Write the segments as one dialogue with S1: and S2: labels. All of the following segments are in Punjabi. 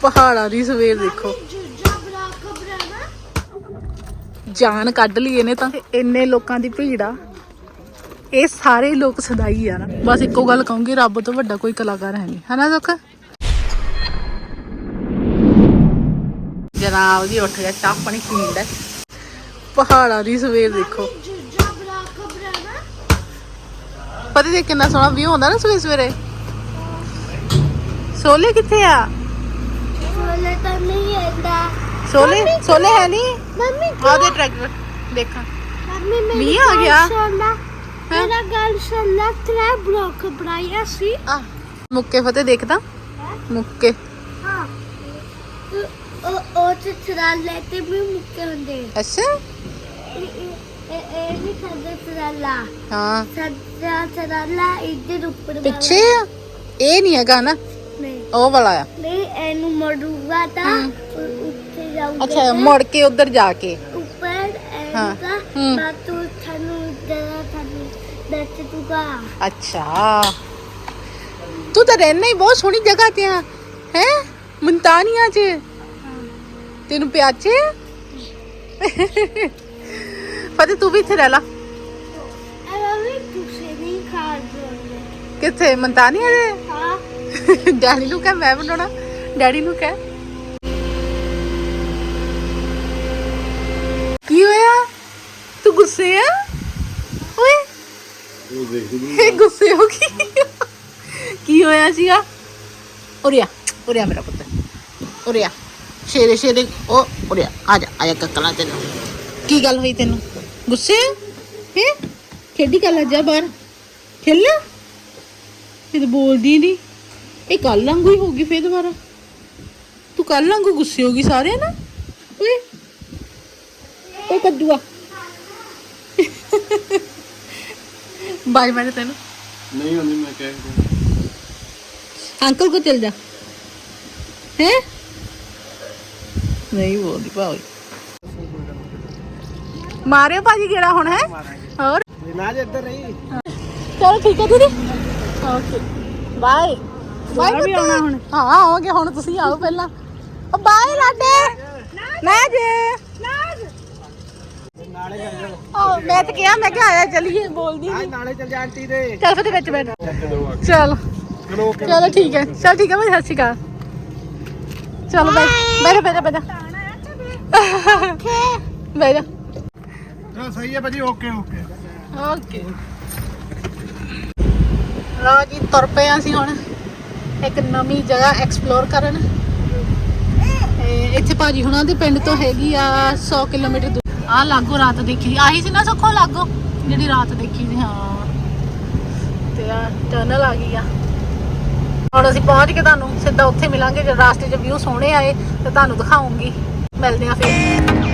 S1: ਪਹਾੜਾਂ ਦੀ ਸਵੇਰ ਦੇਖੋ। ਜਾਨ ਕੱਢ ਲਈ ਇਹਨੇ ਤਾਂ। ਇੰਨੇ ਲੋਕਾਂ ਦੀ ਭੀੜ ਆ। ਇਹ ਸਾਰੇ ਲੋਕ ਸਦਾਈ ਆ ਨਾ। ਬਸ ਇੱਕੋ ਗੱਲ ਕਹੂੰਗੀ ਰੱਬ ਤੋਂ ਵੱਡਾ ਕੋਈ ਕਲਾਕਾਰ ਹੈ ਨਹੀਂ। ਹਨਾ ਦੁੱਖ ਜਨਾਬ ਜੀ ਉੱਠ ਗਿਆ ਚਾਹ ਪਾਣੀ ਪੀਣ ਦਾ ਪਹਾੜਾਂ ਦੀ ਸਵੇਰ ਦੇਖੋ। ਪਤਾ ਦੇ ਕਿੰਨਾ ਸੋਹਣਾ ਵਿਊ ਹੁੰਦਾ ਨਾ ਸਵੇਰੇ ਸਵੇਰੇ ਸੋਲੇ ਕਿੱਥੇ ਆ?
S2: ਸੋਲੇ ਤਾਂ ਨਹੀਂ ਆਂਦਾ
S1: ਸੋਲੇ ਸੋਲੇ ਹੈ ਨਹੀਂ?
S2: ਮੰਮੀ
S1: ਆ ਦੇ ਟਰੈਕਟਰ ਦੇਖਾਂ।
S2: ਮੰਮੀ ਮੇਰੀ
S1: ਮੀਂਹ ਆ
S2: ਗੱਲ
S1: ਗਿਆ।
S2: ਮੇਰਾ ਗੱਲ ਸੁਣ ਲੈ ਤੇਰਾ ਬਲੌਕ ਬਣਾਇਆ ਸੀ।
S1: ਆ ਮੁੱਕੇ ਫਤੇ ਦੇਖਦਾ। ਮੁੱਕੇ।
S2: ਹਾਂ। ਉਹ- ਉਹ ਉਹ ਲੈ ਤੇ ਵੀ ਮੁੱਕੇ ਹੁੰਦੇ
S1: ਅੱਛਾ।
S2: ਇਹ ਇਹ- ਇਹ ਇਹ ਨਹੀਂ ਖਾਂਦੇ ਚਰਾਲਾ
S1: ਹਾਂ।
S2: ਸੱਜਾ ਚਰਾਲਾ ਇੱਧਰ ਉੱਪਰ ਵਾਲਾ।
S1: ਪਿੱਛੇ ਆ। ਇਹ ਨਹੀਂ ਹੈਗਾ ਨਾ। ਉਹ ਵਾਲਾ ਆ।
S2: ਨਹੀਂ ਇਹਨੂੰ ਮੜੂਗਾ ਤਾਂ ਉੱਤੇ ਜਾਊਗਾ
S1: ਅੱਛਾ ਮੁੜ ਕੇ ਉਧਰ ਜਾ ਕੇ।
S2: ਉੱਪਰ
S1: ਹਾਂ,
S2: ਇਹਦਾ
S1: ਹਮ।
S2: ਬਾਤੂ ਤੁਹਾਨੂੰ ਜਰਾ ਤੁਹਾਨੂੰ ਦੱਸ ਦੂਗਾ।
S1: ਅੱਛਾ। ਤੂੰ ਤਾਂ ਰਹਿਣਾ ਹੀ ਬਹੁਤ ਸੋਹਣੀ ਜਗ੍ਹਾ ਤੇ ਆ। ਹੈ? ਮੁੰਤਾਨੀਆਂ 'ਚ ਤੈਨੂੰ ਪਿਆਚੇ ਫਤੇ ਤੂੰ ਵੀ ਇੱਥੇ ਰਹਿ ਲਾ।
S2: ਇਹ ਵੀ ਤੁਸੀਂ ਨਹੀਂ ਖਾ ਰਹੇ
S1: ਕਿੱਥੇ? ਮੁੰਤਾਨੀਆਂ ਦੇ ਡੈਡੀ ਨੂੰ ਕਹਿ ਮੈਂ ਬਣਾਉਣਾ। ਡੈਡੀ ਨੂੰ ਕਹਿ। ਕੀ ਹੋਇਆ? ਤੂੰ ਗੁੱਸੇ ਆ? ਓਏ। ਇਹ ਗੁੱਸੇ ਹੋ ਗਈ। ਕੀ ਹੋਇਆ ਸੀਗਾ? ਉਰਿਆ ਉਰਿਆ ਮੇਰਾ ਪੁੱਤ। ਉਰਿਆ ਸ਼ੇਰੇ ਸ਼ੇਰੇ। ਉਹ ਉਰਿਆ ਆ। ਜਾ ਆ ਜਾ ਕੱਕਲਾ ਤੈਨੂੰ। ਕੀ ਗੱਲ ਹੋਈ ਤੈਨੂੰ? ਗੁੱਸੇ? ਹੈ? ਖੇਡੀ ਕਰ ਲੈ ਜਾ ਬਾਹਰ। ਖੇਲ। ਤਾਂ ਬੋਲਦੀ ਨਹੀਂ ਇਹ ਕੱਲ ਵਾਂਗੂ ਹੀ ਹੋ ਗਈ ਫੇਰ ਦੁਬਾਰਾ ਤੂੰ ਕੱਲ ਵਾਂਗੂ ਗੁੱਸੇ ਹੋ ਗਈ ਸਾਰੇ ਨਾ ਓਏ ਓਏ ਕੱਦੂਆ ਬਾਜ ਮਾਰੇ ਤੈਨੂੰ
S3: ਨਹੀਂ ਹੁੰਦੀ ਮੈਂ ਕਹਿ
S1: ਅੰਕਲ ਕੋ ਚਲ ਜਾ ਹੈ ਨਹੀਂ ਬੋਲਦੀ ਭਾਈ ਮਾਰਿਓ ਭਾਜੀ ਕਿਹੜਾ ਹੁਣ ਹੈ ਹੋਰ
S3: ਨਾ ਜੇ ਇੱਧਰ ਰਹੀ
S1: ਚਲੋ ਠੀਕ ਬਾਏ ਵੀ ਆਉਣਾ ਹੁਣ। ਹਾਂ ਆਓਗੇ ਹੁਣ ਤੁਸੀਂ ਆਓ ਪਹਿਲਾਂ। ਓ ਬਾਏ ਲਾਡੇ। ਨਾ ਜੇ
S3: ਨਾਲੇ ਚੱਲ
S1: ਮੈਂ ਤਾਂ ਕਿਹਾ ਮੈਂ ਕਿਹਾ ਆਇਆ ਚਲੀਏ ਬੋਲਦੀ ਨਹੀਂ
S3: ਨਾਲੇ ਚੱਲ ਜਾ ਆਂਟੀ ਦੇ।
S1: ਚੱਲ ਫਿਰ ਵਿੱਚ ਬੈਠ। ਚਲ
S3: ਚਲੋ।
S1: ਚਲੋ ਠੀਕ ਹੈ। ਚਲ ਠੀਕ ਹੈ ਭਾਈ ਸਤਿ ਸ਼੍ਰੀ ਅਕਾਲ। ਚਲੋ ਬਾਈ ਬੈਠ ਬੈਠ ਬੈਠ ਬੈਠ ਜਾ।
S3: ਹਾਂ ਸਹੀ ਹੈ ਭਾਜੀ ਓਕੇ ਓਕੇ।
S1: ਓਕੇ। ਲਓ ਜੀ ਤੁਰ ਪਏ ਅਸੀਂ ਹੁਣ। ਇੱਕ ਨਵੀਂ ਜਗ੍ਹਾ ਐਕਸਪਲੋਰ ਕਰਨ। ਇੱਥੇ ਭਾਜੀ ਹੁਣਾਂ ਦੇ ਪਿੰਡ ਤੋਂ ਹੈਗੀ ਆ 100 ਕਿਲੋਮੀਟਰ ਦੂਰ। ਆ ਲਾਗੋ ਰਾਤ ਦੇਖੀ ਆਹੀ ਸੀ ਨਾ ਸੁੱਖੋ ਲਾਗੋ, ਜਿਹੜੀ ਰਾਤ ਦੇਖੀ ਸੀ ਹਾਂ। ਤੇ ਆ ਟਨਲ ਆ ਗਈ ਆ। ਹੁਣ ਅਸੀਂ ਪਹੁੰਚ ਕੇ ਤੁਹਾਨੂੰ ਸਿੱਧਾ ਉੱਥੇ ਮਿਲਾਂਗੇ, ਜਦ ਰਾਸਤੇ 'ਚ ਵਿਊ ਸੋਹਣੇ ਆਏ, ਤੇ ਤੁਹਾਨੂੰ ਦਿਖਾਉਂਗੀ। ਮਿਲਦੇ ਆ ਫਿਰ।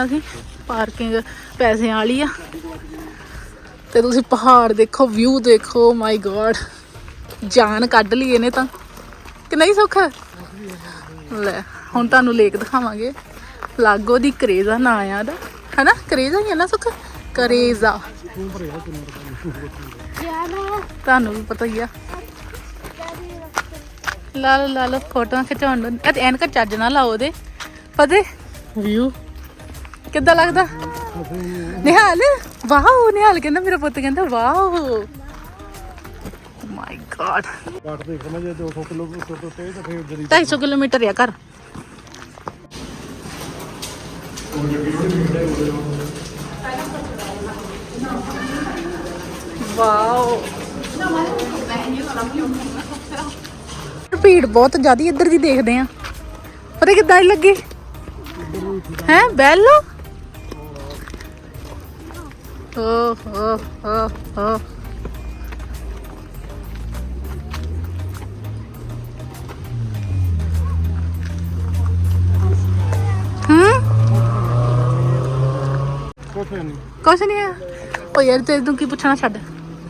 S1: ਆ ਅਸੀਂ ਪਾਰਕਿੰਗ ਪੈਸਿਆਂ ਵਾਲੀ ਆ। ਤੇ ਤੁਸੀਂ ਪਹਾੜ ਦੇਖੋ ਵਿਊ ਦੇਖੋ ਮਾਈ ਗॉड ਜਾਨ ਕੱਢ ਲਈ ਇਹਨੇ ਤਾਂ। ਕਿ ਨਹੀਂ ਸੁੱਖ? ਲੈ, ਹੁਣ ਤੁਹਾਨੂੰ ਲੇਕ ਦਿਖਾਵਾਂਗੇ। ਲਾਗੋ ਦੀ ਕਰੇਜ਼ਾ ਨਾਂ ਆ ਉਹਦਾ ਹੈਨਾ? ਕਰੇਜ਼ਾ ਹੀ ਹੈ ਨਾ ਸੁੱਖ? ਕਰੇਜ਼ਾ। ਤੁਹਾਨੂੰ ਵੀ ਪਤਾ ਹੀ ਆ। ਲਾ ਲਓ, ਲਾ ਫੋਟੋਆਂ ਖਿਚਾਉਣ ਨੂੰ। ਐਨਕ ਚੱਜ ਨਾ ਲਾਓ ਦੇ ਪਤਾ ਵਿਊ ਕਿੱਦਾਂ ਲੱਗਦਾ? ਨਿਹਾਲ ਵਾਓ ਨਿਹਾਲ ਕਹਿੰਦਾ ਮੇਰਾ ਪੁੱਤ ਕਹਿੰਦਾ ਵਾਓ। ਮਾਈ ਗॉड
S3: ਕੱਟ ਦੇਖ ਮੈਂ ਜੇ 200 ਕਿਲੋ ਤੋਂ ਤੋਂ ਤੇ ਤਾਂ ਫੇਰ ਜਰੀ
S1: 250 ਕਿਲੋਮੀਟਰ ਆ ਘਰ। ਵਾਓ। ਭੀੜ ਬਹੁਤ ਜ਼ਿਆਦੀ ਇੱਧਰ ਦੀ ਦੇਖਦੇ ਆ। ਪਤਾ ਕਿੱਦਾਂ ਦੀ ਲੱਗੀ? ਹੈ ਬੈਲੋ ਹੋ ਹੋ ਹੋ ਹੂੰ
S3: ਕੁਛ ਨਹੀਂ
S1: ਆ। ਉਹ ਯਾਰ ਤੇ ਤੂੰ ਕੀ ਪੁੱਛਣਾ ਛੱਡ।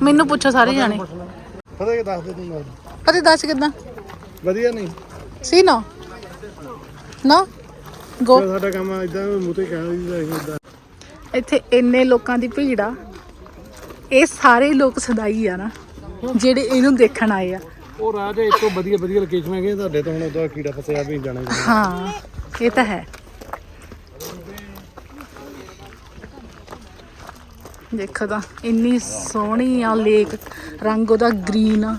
S1: ਮੈਨੂੰ ਪੁੱਛੋ ਸਾਰੇ ਜਾਣੇ।
S3: ਪਤਾ ਕਿ ਦੱਸ ਦੇ ਤੂੰ ਮੈਨੂੰ।
S1: ਪਤਾ ਦੱਸ ਕਿੱਦਾਂ?
S3: ਵਧੀਆ ਨਹੀਂ।
S1: ਸੀ ਨਾ? ਨਾ? ਗੋ
S3: ਸਾਡਾ ਕੰਮ ਇਦਾਂ ਮੂੰਹ ਤੇ ਕਹਿਣਾ ਵੀ ਇਦਾਂ
S1: ਇੱਥੇ ਇੰਨੇ ਲੋਕਾਂ ਦੀ ਭੀੜ ਆ। ਇਹ ਸਾਰੇ ਲੋਕ ਸਦਾਈ ਆ ਨਾ ਜਿਹੜੇ ਇਹਨੂੰ ਦੇਖਣ ਆਏ ਆ।
S3: ਉਹ ਰਾਜ ਇੱਕ ਤੋਂ ਵਧੀਆ ਵਧੀਆ ਲੋਕੇਸ਼ਨ ਹੈਗੇ ਤੁਹਾਡੇ ਤੋਂ ਹੁਣ ਉਹਦਾ ਕੀੜਾ ਫਸਿਆ ਵੀ ਜਾਣਾ ਹੀ
S1: ਇਹ ਤਾਂ ਹੈ। ਦੇਖੋ ਤਾਂ ਇੰਨੀ ਸੋਹਣੀ ਆ ਲੇਕ ਰੰਗ ਉਹਦਾ ਗ੍ਰੀਨ ਆ।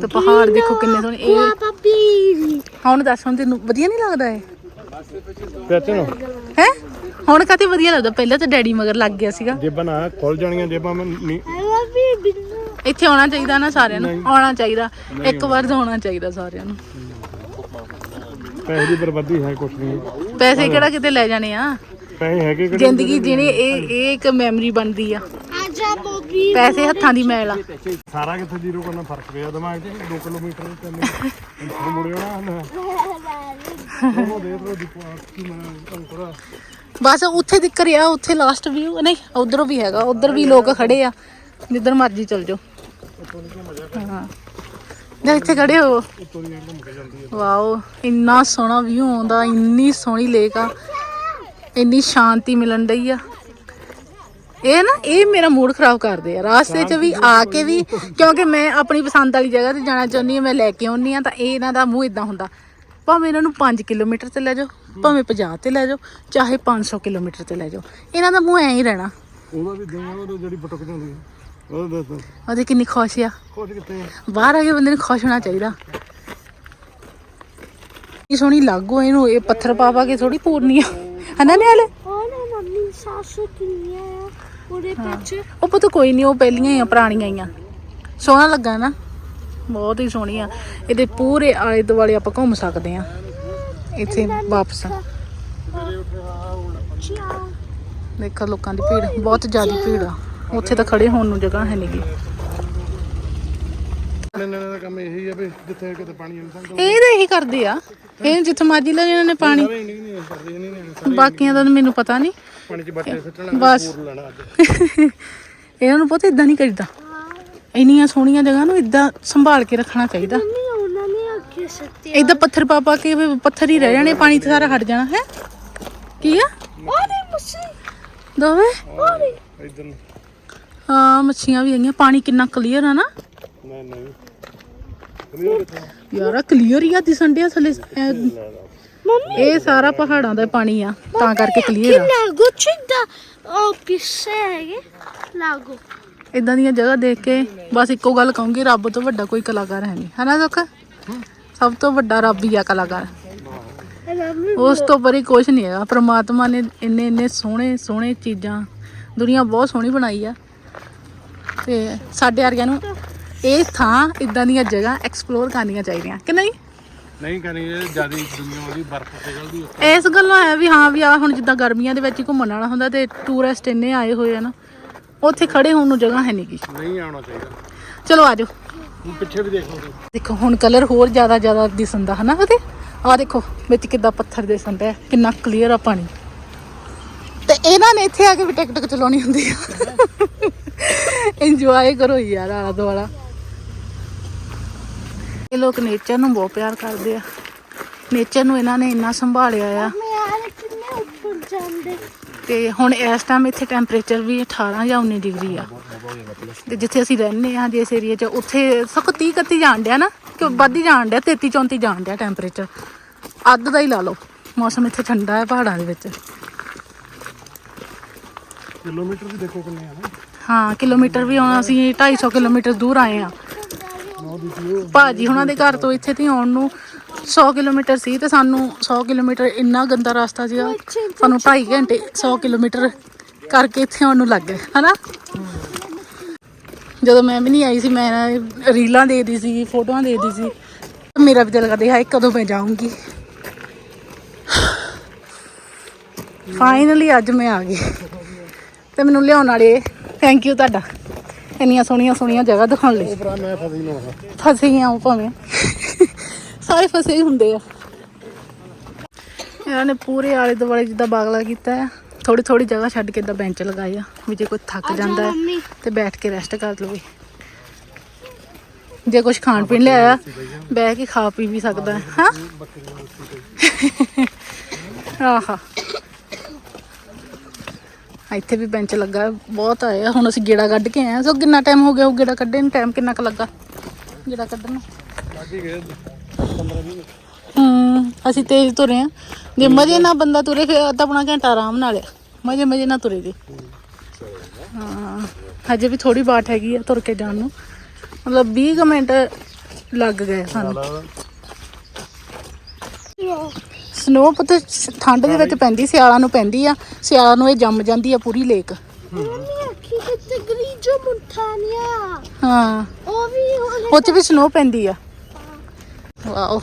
S1: ਤੇ ਪਹਾੜ ਦੇਖੋ ਕਿੰਨੇ ਸੋਹਣੇ। ਇਹ ਹੁਣ ਦੱਸ ਹੁਣ ਤੈਨੂੰ ਵਧੀਆ ਨਹੀਂ ਲੱਗਦਾ ਇਹ?
S3: ਨੂੰ।
S1: ਹੈ? ਹੁਣ ਕਾਤੇ ਵਧੀਆ ਲੱਗਦਾ? ਪਹਿਲਾਂ ਤਾਂ ਡੈਡੀ ਮਗਰ ਲੱਗ ਗਿਆ ਸੀਗਾ।
S3: ਜੇਬਾਂ ਨਾ ਖੁੱਲ ਜਾਣੀਆਂ ਜੇਬਾਂ ਮੈਂ ਨਹੀਂ
S1: ਇੱਥੇ ਆਉਣਾ ਚਾਹੀਦਾ ਨਾ ਸਾਰਿਆਂ ਨੂੰ। ਆਉਣਾ ਚਾਹੀਦਾ। ਇੱਕ ਵਾਰ ਤਾਂ ਆਉਣਾ ਚਾਹੀਦਾ ਸਾਰਿਆਂ ਨੂੰ।
S3: ਪੈਸੇ ਦੀ ਬਰਬਾਦੀ ਹੈ ਕੁਛ ਨਹੀਂ।
S1: ਪੈਸੇ ਕਿਹੜਾ ਕਿਤੇ ਲੈ ਜਾਣੇ ਆ?
S3: ਪੈਸੇ ਹੈਗੇ ਕਿਹੜੇ?
S1: ਜ਼ਿੰਦਗੀ ਜੀਣੀ ਇਹ ਇਹ ਇੱਕ ਮੈਮਰੀ ਬਣਦੀ ਆ।
S2: ਬੋਬੀ
S1: ਪੈਸੇ ਹੱਥਾਂ ਦੀ ਮੈਲ ਆ।
S3: ਸਾਰਾ ਕਿੱਥੇ ਜ਼ੀਰੋ ਕਰਨਾ ਫ਼ਰਕ ਪਿਆ ਦਿਮਾਗ 'ਚ? 2 ਕਿਲੋਮੀਟਰ ਤੇ ਮੈਂ ਮੁੜਿਆ ਨਾ ਉਹ ਦੇ ਰੋ ਦੀ ਕੀ ਮਨਾ ਅੰਕਰਾ।
S1: ਬਸ ਉੱਥੇ ਦਿੱਕ ਰਿਹਾ ਉੱਥੇ ਲਾਸਟ ਵਿਊ ਨਹੀਂ ਉਧਰੋਂ ਵੀ ਹੈਗਾ ਉਧਰ ਵੀ ਲੋਕ ਖੜੇ ਆ। ਜਿੱਧਰ ਮਰਜ਼ੀ ਚਲ ਜਾਓ। ਹਾਂ। ਜਾਂ ਇੱਥੇ ਖੜੇ ਹੈ। ਵਾਓ ਇੰਨਾ ਸੋਹਣਾ ਵਿਊ ਆਉਂਦਾ ਇੰਨੀ ਸੋਹਣੀ ਲੇਕ ਆ। ਇੰਨੀ ਸ਼ਾਂਤੀ ਮਿਲਣ ਡਈ ਆ। ਇਹ ਨਾ ਇਹ ਮੇਰਾ ਮੂਡ ਖਰਾਬ ਕਰਦੇ ਆ। ਰਾਸਤੇ 'ਚ ਵੀ ਆ ਕੇ ਵੀ ਕਿਉਂਕਿ ਮੈਂ ਆਪਣੀ ਪਸੰਦ ਵਾਲੀ ਜਗ੍ਹਾ ਤੇ ਜਾਣਾ ਚਾਹੁੰਦੀ ਆ ਮੈਂ ਲੈ ਕੇ ਆਉਣੀ ਆ ਤਾਂ ਇਹ ਇਹਨਾਂ ਦਾ ਮੂੰਹ ਇਦਾਂ ਹੁੰਦਾ। ਭਾਵੇਂ ਇਹਨਾਂ ਨੂੰ 5 ਕਿਲੋਮੀਟਰ ਤੇ ਲੈ ਜਾਓ ਭਾਵੇਂ 50 ਤੇ ਲੈ ਜਾਓ ਚਾਹੇ 500 ਕਿਲੋਮੀਟਰ ਤੇ ਲੈ ਜਾਓ। ਇਹਨਾਂ ਦਾ ਮੂੰਹ ਐਂ ਹੀ ਰਹਿਣਾ।
S3: ਉਹਦਾ ਵੀ ਦਿਆਂ ਉਹ ਜਿਹੜੀ ਬਟਕ ਜਾਂਦੀ ਹੈ ਉਹ ਦੱਸ
S1: ਉਹਦੇ ਕਿੰਨੀ ਖੁਸ਼ ਆ।
S3: ਕੁਝ ਕਿੱਥੇ ਆ?
S1: ਬਾਹਰ ਆ ਕੇ ਬੰਦੇ ਨੂੰ ਖੁਸ਼ ਹੋਣਾ ਚਾਹੀਦਾ। ਇਹ ਸੋਹਣੀ ਲੱਗੋ ਇਹਨੂੰ ਇਹ ਪੱਥਰ ਪਾ ਪਾ ਕੇ ਥੋੜੀ ਪੂਰਨੀ ਆ। ਹਨਾ ਨਿਆਲ?
S2: ਉਹਨੇ ਮੰਮੀ ਸਾਸੂ ਕਿੰਨੀ ਆ। ਉਹਦੇ ਪਿੱਛੇ।
S1: ਉਹ ਪਤਾ ਕੋਈ ਨਹੀਂ ਉਹ ਪਹਿਲੀਆਂ ਹੀ ਆ ਪੁਰਾਣੀਆਂ ਹੀ ਆ। ਸੋਹਣਾ ਲੱਗਾ ਨਾ। ਬਹੁਤ ਹੀ ਸੋਹਣੀ ਆ। ਇਹਦੇ ਪੂਰੇ ਆਲੇ ਦੁਆਲੇ ਆਪਾਂ ਘੁੰਮ ਸਕਦੇ ਆ। ਇੱਥੇ ਵਾਪਸ। ਦੇਖੋ। ਲੋਕਾਂ ਦੀ ਭੀੜ ਬਹੁਤ ਜ਼ਿਆਦਾ ਭੀੜ ਆ। ਉੱਥੇ ਤਾਂ ਖੜੇ ਹੋਣ ਨੂੰ ਜਗ੍ਹਾ ਹੈ ਨਹੀਂਗੀ
S3: ਇਹਨਾਂ ਦਾ ਕੰਮ ਇਹੀ ਆ ਵੀ ਜਿੱਥੇ ਕਿਤੇ ਪਾਣੀ ਨਹੀਂ ਸੰਗ
S1: ਇਹ ਤਾਂ ਇਹੀ ਕਰਦੇ ਆ। ਇਹ ਜਿੱਥੇ ਮਰਜ਼ੀ ਲੈ ਜਾਣ ਨੇ ਪਾਣੀ।
S3: ਸਾਰੇ ਨਹੀਂ ਨਹੀਂ ਕਰਦੇ ਨਹੀਂ ਨਹੀਂ
S1: ਬਾਕੀਆਂ ਦਾ ਤਾਂ ਮੈਨੂੰ ਪਤਾ ਨਹੀਂ।
S3: ਪਾਣੀ 'ਚ ਬੱਟੇ ਸੁੱਟਣਾ
S1: ਬਸ।
S3: ਪੂਰ ਲੈਣਾ ਅੱਜ।
S1: ਇਹਨਾਂ ਨੂੰ ਪਤਾ ਇਦਾਂ ਨਹੀਂ ਕਰੀਦਾ। ਇੰਨੀਆਂ ਸੋਹਣੀਆਂ ਜਗ੍ਹਾ ਨੂੰ ਇਦਾਂ ਸੰਭਾਲ ਕੇ ਰੱਖਣਾ ਚਾਹੀਦਾ।
S2: ਮੰਮੀ ਉਹਨਾਂ ਨੇ ਅੱਗੇ ਸੱਤੇ
S1: ਇਦਾਂ ਪੱਥਰ ਪਾ ਪਾ ਕੇ ਵੀ ਪੱਥਰ ਹੀ ਰਹਿ ਜਾਣੇ ਪਾਣੀ ਤੇ ਸਾਰਾ ਹਟ ਜਾਣਾ ਹੈ? ਕੀ ਆ?
S2: ਉਹਦੇ
S1: ਦੋਵੇਂ? ਹਾਂ ਮੱਛੀਆਂ ਵੀ ਆਈਆਂ ਪਾਣੀ ਕਿੰਨਾ ਕਲੀਅਰ ਆ ਨਾ।
S3: ਨਹੀਂ ਨਹੀਂ ਕਮੀਰ ਕਿੱਥੇ ਆ?
S1: ਯਾਰਾ ਕਲੀਅਰ ਹੀ ਆ ਦਿਸਣ ਡਿਆ ਥੱਲੇ। ਇਹ- ਇਹ ਸਾਰਾ ਪਹਾੜਾਂ ਦਾ ਪਾਣੀ ਆ ਤਾਂ ਕਰਕੇ ਕਲੀਅਰ ਆ।
S2: ਲਾਗੋ ਚਿੱਦਾ ਉਹ ਪਿੱਛੇ ਹੈਗੇ? ਲਾਗੋ।
S1: ਇਦਾਂ ਦੀਆਂ ਜਗ੍ਹਾ ਦੇਖ ਕੇ ਬਸ ਇੱਕੋ ਗੱਲ ਕਹੂੰਗੀ ਰੱਬ ਤੋਂ ਵੱਡਾ ਕੋਈ ਕਲਾਕਾਰ ਹੈ ਨਹੀਂ। ਹਨਾ ਦੁੱਖ ਸਭ ਤੋਂ ਵੱਡਾ ਰੱਬ ਹੀ ਆ ਕਲਾਕਾਰ। ਉਸ ਤੋਂ ਪਰੇ ਕੁਝ ਨਹੀਂ ਹੈਗਾ। ਪ੍ਰਮਾਤਮਾ ਨੇ ਇੰਨੇ ਇੰਨੇ ਸੋਹਣੇ ਸੋਹਣੇ ਚੀਜ਼ਾਂ ਦੁਨੀਆ ਬਹੁਤ ਸੋਹਣੀ ਬਣਾਈ ਆ। ਤੇ ਸਾਡੇ ਵਰਗਿਆਂ ਨੂੰ ਇਹ ਥਾਂ ਇਦਾਂ ਦੀਆਂ ਜਗ੍ਹਾ ਐਕਸਪਲੋਰ ਕਰਨੀਆਂ ਚਾਹੀਦੀਆਂ ਕਿ ਨਹੀਂ?
S3: ਨਹੀਂ ਕਰੀ ਇਹ ਜ਼ਿਆਦਾ ਦੁਨੀਆ ਉਹਦੀ ਬਰਫ਼ ਪਿਘਲਦੀ ਉੱਤੇ
S1: ਇਸ ਗੱਲੋਂ ਹੈ ਵੀ ਹਾਂ ਵੀ ਆ ਹੁਣ ਜਿੱਦਾਂ ਗਰਮੀਆਂ ਦੇ ਵਿੱਚ ਘੁੰਮਣ ਵਾਲਾ ਹੁੰਦਾ ਤੇ ਟੂਰਿਸਟ ਇੰਨੇ ਆਏ ਹੋਏ ਆ ਨਾ ਉੱਥੇ ਖੜੇ ਹੋਣ ਨੂੰ ਜਗ੍ਹਾ ਹੈ ਨਹੀਂਗੀ
S3: ਨਹੀਂ ਆਉਣਾ ਚਾਹੀਦਾ।
S1: ਚਲੋ ਆਜੋ
S3: ਹੁਣ ਪਿੱਛੇ ਵੀ ਦੇਖ
S1: ਦੇਖੋ ਹੁਣ ਕਲਰ ਹੋਰ ਜ਼ਿਆਦਾ ਜ਼ਿਆਦਾ ਦਿਸਦਾ ਹਨਾ ਉਹਦੇ ਆ ਦੇਖੋ ਵਿੱਚ ਕਿੱਦਾਂ ਪੱਥਰ ਡਿਆ ਕਿੰਨਾ ਕਲੀਅਰ ਆ ਪਾਣੀ। ਤੇ ਇਹਨਾਂ ਨੇ ਇੱਥੇ ਆ ਕੇ ਵੀ ਟਿਕ ਟਿਕ ਚਲਾਉਣੀ ਹੁੰਦੀ ਆ। ਇੰਜੋਏ ਕਰੋ ਯਾਰ ਆਲਾ ਦੁਆਲਾ ਇਹ ਲੋਕ ਨੇਚਰ ਨੂੰ ਬਹੁਤ ਪਿਆਰ ਕਰਦੇ ਆ। ਨੇਚਰ ਨੂੰ ਇਹਨਾਂ ਨੇ ਇੰਨਾ ਸੰਭਾਲਿਆ ਆ।
S2: ਮੈਂ ਯਾਰ ਕਿੰਨੇ ਉੱਪਰ ਜਾਂਦੇ?
S1: ਤੇ ਹੁਣ ਇਸ ਟਾਈਮ ਇੱਥੇ ਟੈਂਪਰੇਚਰ ਵੀ 18 ਜਾਂ 19 ਡਿਗਰੀ ਆ। ਤੇ ਜਿੱਥੇ ਅਸੀਂ ਰਹਿੰਦੇ ਆ ਜਿਸ ਏਰੀਆ 'ਚ ਉੱਥੇ ਸਗੋਂ 30 31 ਜਾਣ ਡਿਆ ਨਾ ਕਿ ਵੱਧ ਹੀ ਜਾਣ ਡਿਆ 33 34 ਜਾਣ ਡਿਆ ਟੈਂਪਰੇਚਰ ਅੱਧ ਦਾ ਹੀ ਲਾ ਲਓ। ਮੌਸਮ ਇੱਥੇ ਠੰਡਾ ਹੈ ਪਹਾੜਾਂ ਦੇ ਵਿੱਚ।
S3: ਕਿਲੋਮੀਟਰ ਵੀ ਦੇਖੋ ਕਿੰਨੇ ਆ ਨਾ।
S1: ਹਾਂ ਕਿਲੋਮੀਟਰ ਵੀ ਆਉਣਾ ਅਸੀਂ 250 ਕਿਲੋਮੀਟਰ ਦੂਰ ਆਏ ਆ ਭਾਜੀ ਹੁਣਾਂ ਦੇ ਘਰ ਤੋਂ ਇੱਥੇ ਤੇ ਆਉਣ ਨੂੰ 100 ਕਿਲੋਮੀਟਰ ਸੀ ਤੇ ਸਾਨੂੰ 100 ਕਿਲੋਮੀਟਰ ਇੰਨਾ ਗੰਦਾ ਰਸਤਾ ਸੀਗਾ ਸਾਨੂੰ 2.5 ਘੰਟੇ 100 ਕਿਲੋਮੀਟਰ ਕਰਕੇ ਇੱਥੇ ਆਉਣ ਨੂੰ ਲੱਗ ਗਏ ਹਨਾ? ਜਦੋਂ ਮੈਂ ਵੀ ਨਹੀਂ ਆਈ ਸੀ ਮੈਂ ਰੀਲਾਂ ਦੇਖਦੀ ਸੀ ਫੋਟੋਆਂ ਦੇਖਦੀ ਸੀ। ਮੇਰਾ ਵੀ ਦਿਲ ਕਰਦਾ ਹੈ ਕਦੋਂ ਮੈਂ ਜਾਊਂਗੀ? ਫਾਈਨਲੀ ਅੱਜ ਮੈਂ ਆ ਗਈ। ਤੇ ਮੈਨੂੰ ਲਿਆਉਣ ਵਾਲੇ ਥੈਂਕ ਯੂ ਤੁਹਾਡਾ। ਇੰਨੀਆਂ ਸੋਹਣੀਆਂ ਸੋਹਣੀਆਂ ਜਗ੍ਹਾ ਦਿਖਾਉਣ ਲਈ।
S3: ਉਹ ਭਰਾ ਮੈਂ ਫਸੀ ਨਾ ਹੋਣਾ
S1: ਫਸੇ ਹੀ ਆ ਉਹ ਭਾਵੇਂ। ਸਾਰੇ ਫਸੇ ਹੀ ਹੁੰਦੇ ਆ। ਇਹਨਾਂ ਨੇ ਪੂਰੇ ਆਲੇ ਦੁਆਲੇ ਜਿੱਦਾਂ ਬਾਗਲਾ ਕੀਤਾ ਹੈ ਥੋੜੀ ਥੋੜੀ ਜਗ੍ਹਾ ਛੱਡ ਕੇ ਇਦਾਂ ਬੈਂਚ ਲਗਾਏ ਆ ਵੀ ਜੇ ਕੋਈ ਥੱਕ ਜਾਂਦਾ ਹੈ ਤੇ ਬੈਠ ਕੇ ਰੈਸਟ ਕਰ ਲਵੇ। ਜੇ ਕੁਝ ਖਾਣ ਪੀਣ ਲਿਆਇਆ ਬਹਿ ਕੇ ਖਾ ਪੀ ਵੀ ਸਕਦਾ ਹੈ। ਹਾਂ? ਆਹਾ। ਇੱਥੇ ਵੀ ਬੈਂਚ ਲੱਗਾ ਬਹੁਤ ਆਏ ਹੁਣ ਅਸੀਂ ਗੇੜਾ ਕੱਢ ਕੇ ਆਏ ਆ। ਸੋ ਕਿੰਨਾ ਟਾਈਮ ਹੋ ਗਿਆ ਉਹ ਗੇੜਾ ਕੱਢੇ ਨੂੰ ਟਾਈਮ ਕਿੰਨਾ ਕੁ ਲੱਗਾ ਗੇੜਾ ਕੱਢਣ? ਨੂੰ
S3: ਹੂੰ,
S1: ਅਸੀਂ ਤੇਜ਼ ਤੁਰੇ ਆ। ਜੇ ਮਜੇ ਨਾਲ ਬੰਦਾ ਤੁਰੇ, ਫਿਰ ਅੱਧਾ ਪੌਣਾ ਘੰਟਾ ਆਰਾਮ ਨਾਲ ਆ। ਮਜੇ ਮਜੇ ਨਾਲ ਤੁਰੇ ਜੀ। ਹਾਂ, ਹਜੇ ਵੀ ਥੋੜੀ ਬਾਟ ਹੈਗੀ ਆ ਤੁਰ ਕੇ ਜਾਣ ਨੂੰ। ਮਤਲਬ 20 ਕੁ ਮਿੰਟ ਲੱਗ ਗਏ ਸਾਨੂੰ। ਸਨੋ ਪਤਾ ਠੰਡ ਦੇ ਵਿੱਚ ਪੈਂਦੀ ਸਿਆਲਾਂ ਨੂੰ ਪੈਂਦੀ ਆ। ਸਿਆਲਾਂ ਨੂੰ ਇਹ ਜੰਮ ਜਾਂਦੀ ਆ ਪੂਰੀ ਲੇਕ
S2: ਅੱਖੀ ਗਰੀਜੋ
S1: ਹਾਂ।
S2: ਉਹ ਵੀ ਉਹਨੇ
S1: ਉਹ ਚ ਵੀ ਸਨੋ ਪੈਂਦੀ ਆ। ਵਾਓ।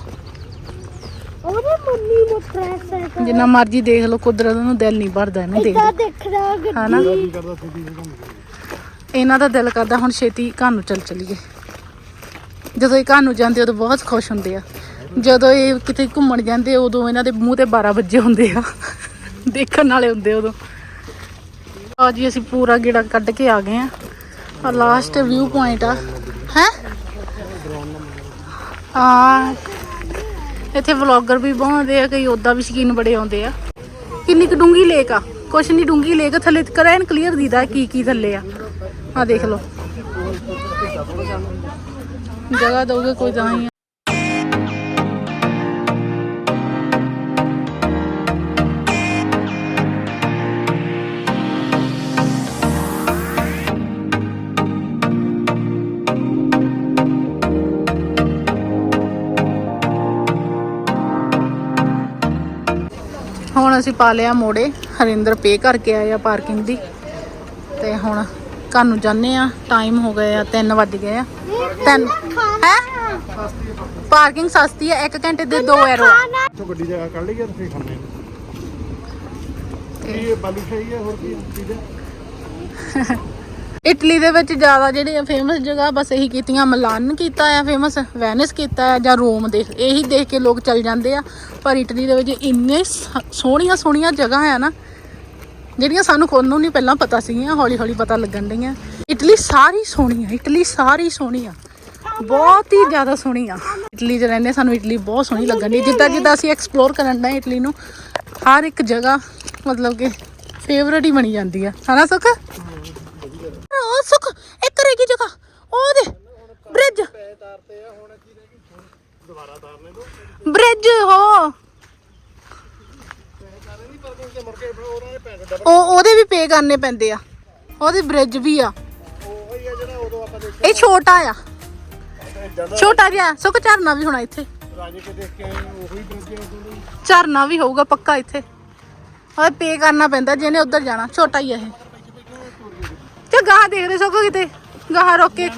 S2: ਉਹਨੇ ਮੰਮੀ ਨੂੰ ਪ੍ਰੈਸ ਹੈ
S1: ਜਿੰਨਾ ਮਰਜ਼ੀ ਦੇਖ ਲਓ ਕੁਦਰਤ ਨੂੰ ਦਿਲ ਨਹੀਂ ਭਰਦਾ ਇਹਨੂੰ ਦੇਖ
S2: ਇਦਾਂ ਦੇਖਣਾ ਗੱਡੀ।
S1: ਇਹਨਾਂ ਦਾ ਦਿਲ ਕਰਦਾ ਹੁਣ ਛੇਤੀ ਘਰ ਨੂੰ ਚੱਲ ਚਲੀਏ। ਜਦੋਂ ਇਹ ਘਰ ਨੂੰ ਜਾਂਦੇ ਉਦੋਂ ਬਹੁਤ ਖੁਸ਼ ਹੁੰਦੇ ਆ। ਜਦੋਂ ਇਹ ਕਿਤੇ ਘੁੰਮਣ ਜਾਂਦੇ ਉਦੋਂ ਇਹਨਾਂ ਦੇ ਮੂੰਹ ਤੇ 12 ਵੱਜੇ ਹੁੰਦੇ ਆ। ਦੇਖਣ ਵਾਲੇ ਹੁੰਦੇ ਉਦੋਂ। ਆ ਜੀ, ਅਸੀਂ ਪੂਰਾ ਗੇੜਾ ਕੱਢ ਕੇ ਆ ਗਏ ਆ। ਆ ਲਾਸਟ ਵਿਊ ਪੁਆਇੰਟ ਆ। ਹੈ? ਹਾਂ। ਇੱਥੇ ਵਲੌਗਰ ਵੀ ਬਹੁਤ ਆਉਂਦੇ ਆ, ਕਈ ਉਦਾਂ ਵੀ ਸ਼ਕੀਨ ਬੜੇ ਆਉਂਦੇ ਆ। ਕਿੰਨੀ ਕੁ ਡੂੰਗੀ ਲੇਕ ਆ? ਕੁਛ ਨਹੀਂ ਡੂੰਗੀ ਲੇਕ ਥੱਲੇ ਕਰੈਨ ਕਲੀਅਰ ਦੀਦਾ ਕੀ ਕੀ ਥੱਲੇ ਆ। ਆ ਦੇਖ ਲਓ। ਜਗ੍ਹਾ ਦੋਗੇ ਕੋਈ ਤਾਂ ਹੀ ਹੁਣ ਅਸੀਂ ਪਾ ਲਿਆ ਮੋੜੇ ਹਰਿੰਦਰ ਪੇ ਕਰਕੇ ਆਏ ਆ ਪਾਰਕਿੰਗ ਦੀ। ਤੇ ਹੁਣ ਘਰ ਨੂੰ ਜਾਂਦੇ ਆ ਟਾਈਮ ਹੋ ਗਏ ਆ 3 ਵੱਜ ਗਏ ਆ। 3 ਹੈ? ਪਾਰਕਿੰਗ ਸਸਤੀ ਆ 1 ਘੰਟੇ ਦੇ 2 ਯੂਰੋ ਆ।
S3: ਇੱਥੋਂ ਗੱਡੀ ਜਗ੍ਹਾ ਕੱਢ ਲਈਏ ਤੇ ਫਿਰ ਖਾਣੇ ਇਹ ਬਾਲੂ ਸ਼ਾਹੀ ਹੈ ਹੋਰ ਕੀ ਚੀਜ਼ ਹੈ
S1: ਇਟਲੀ ਦੇ ਵਿੱਚ ਜ਼ਿਆਦਾ ਜਿਹੜੇ ਫੇਮਸ ਜਗ੍ਹਾ ਬਸ ਇਹੀ ਕੀਤੀਆਂ, ਮਿਲਾਨ ਕੀਤਾ ਆ ਫੇਮਸ ਵੈਨਿਸ ਕੀਤਾ ਆ ਜਾਂ ਰੋਮ ਦੇ ਇਹੀ ਦੇਖ ਕੇ ਲੋਕ ਚੱਲ ਜਾਂਦੇ ਆ। ਪਰ ਇਟਲੀ ਦੇ ਵਿੱਚ ਇੰਨੇ ਸ- ਸੋਹਣੀਆਂ ਸੋਹਣੀਆਂ ਜਗ੍ਹਾ ਆ ਨਾ, ਜਿਹੜੀਆਂ ਸਾਨੂੰ ਖੁਦ ਨੂੰ ਨਹੀਂ ਪਹਿਲਾਂ ਪਤਾ ਸੀਗੀਆਂ, ਹੌਲੀ ਹੌਲੀ ਪਤਾ ਲੱਗਣ ਡੀਆਂ ਇਟਲੀ ਸਾਰੀ ਸੋਹਣੀ ਆ, ਇਟਲੀ ਸਾਰੀ ਸੋਹਣੀ ਆ, ਬਹੁਤ ਹੀ ਜ਼ਿਆਦਾ ਸੋਹਣੀ ਆ। ਇਟਲੀ 'ਚ ਰਹਿੰਦੇ ਸਾਨੂੰ ਇਟਲੀ ਬਹੁਤ ਸੋਹਣੀ ਲੱਗਣ ਦੀ ਜਿੱਦਾਂ ਜਿੱਦਾਂ ਅਸੀਂ ਐਕਸਪਲੋਰ ਕਰਨ ਡਏ ਇਟਲੀ ਨੂੰ, ਹਰ ਇੱਕ ਜਗ੍ਹਾ ਮਤਲਬ ਕਿ ਫੇਵਰਟ ਹੀ ਬਣੀ ਜਾਂਦੀ ਆ। ਹਨਾ ਸੁਖ ਉਹ ਸੁਖ ਇੱਕ ਰਹਿ ਗਈ ਜਗ੍ਹਾ ਉਹ ਦੇ ਬ੍ਰਿਜ
S3: ਦੁਬਾਰਾ ਤਾਰਨੇ ਤੋਂ
S1: ਬ੍ਰਿਜ, ਹੋ।
S3: ਮੁੜ ਕੇ ਉਹਨਾਂ ਨੇ ਪੈਸੇ
S1: ਉਹ, ਉਹਦੇ ਵੀ ਪੇ ਕਰਨੇ ਪੈਂਦੇ ਆ। ਉਹਦੇ ਬ੍ਰਿਜ ਵੀ ਆ।
S3: ਉਹ ਹੀ ਆ ਜਿਹੜਾ ਉਦੋਂ ਆਪਾਂ ਦੇਖਿਆ
S1: ਇਹ ਛੋਟਾ ਆ।
S3: ਇਦਾਂ
S1: ਛੋਟਾ ਜਿਹਾ ਸੁਖ ਝਰਨਾ ਵੀ ਹੋਣਾ ਇੱਥੇ।
S3: ਰਾਜੇ ਕੇ ਦੇਖ ਕੇ ਆਏ ਉਹੀ ਬ੍ਰਿਜ ਹੈ ਉਦੋਂ ਦਾ
S1: ਝਰਨਾ ਵੀ ਹੋਊਗਾ ਪੱਕਾ ਇੱਥੇ। ਉਹ ਪੇ ਕਰਨਾ ਪੈਂਦਾ, ਜਿਹਨੇ ਉੱਧਰ ਜਾਣਾ। ਛੋਟਾ ਹੀ ਆ ਇਹ। ਤੇ ਗਾਹ ਦੇਖਦੇ ਸੁਖ ਕਿਤੇ। ਗਾਹ ਰੋਕ ਕੇ